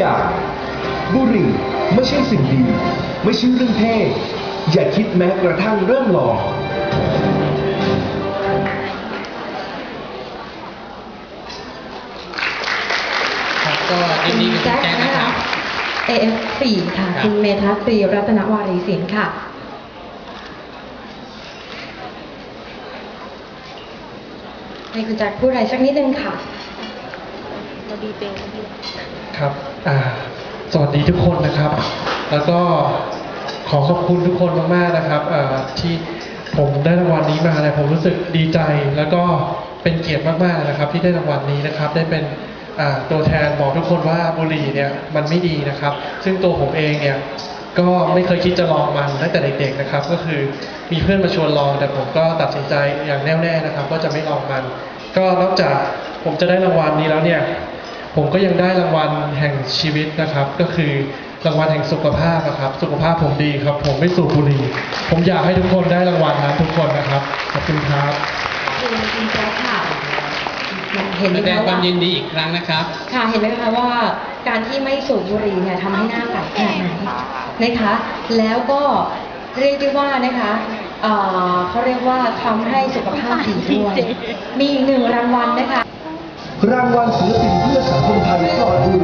อย่าง บุหรี่ไม่ใช่สิ่งดี ไม่ใช่เรื่องเท่ อย่าคิดแม้กระทั่งเริ่มลองครับก็ยินดีกับคุณแจ็คนะครับ AF4 ค่ะ ครับ คุณเมทัศน์ตรีรัตนวารีศิลป์ค่ะ ให้คุณแจ็คพูดอะไรสักนิดนึงค่ะ ครับอ่าสวัสดีทุกคนนะครับ แล้วก็ขอขอบคุณทุกคนมากๆนะครับอ่าที่ผมได้รางวัลนี้มาเลยผมรู้สึกดีใจ แล้วก็เป็นเกียรติมากๆนะครับ ที่ได้รางวัลนี้นะครับ ได้เป็นอ่าตัวแทนบอกทุกคนว่าบุหรี่เนี่ยมันไม่ดีนะครับ ซึ่งตัวผมเองเนี่ยก็ไม่เคยคิดจะลองมันตั้งแต่เด็กๆนะครับ ก็คือมีเพื่อนมาชวนลอง แต่ผมก็ตัดสินใจอย่างแน่วแน่นะครับว่าจะไม่ลองมัน ก็นอกจากผมจะได้รางวัลนี้แล้วเนี่ย ผมก็ยังได้รางวัลแห่งชีวิตนะครับ ก็คือรางวัลแห่งสุขภาพนะครับ สุขภาพผมดีครับ ผมไม่สูบบุหรี่ผมอยากให้ทุกคนได้รางวัลนั้นทุกคนนะครับขอบคุณครับขอบคุณคุณแจ็คค่ะเห็นไหมแสดงคะความว่ายินดีอีกครั้งนะครับ ค่ะเห็นไหมคะว่า การที่ไม่สูบบุหรี่เนี่ยทำให้หน้าใสขนาดไหนนะคะ แล้วก็เรียกได้ว่านะคะเอ่อเขาเรียกว่าทำให้สุขภาพดีด้วยมีอีกหนึ่งรางวัลนะคะ รางวัลศิลปิน เพื่อสังค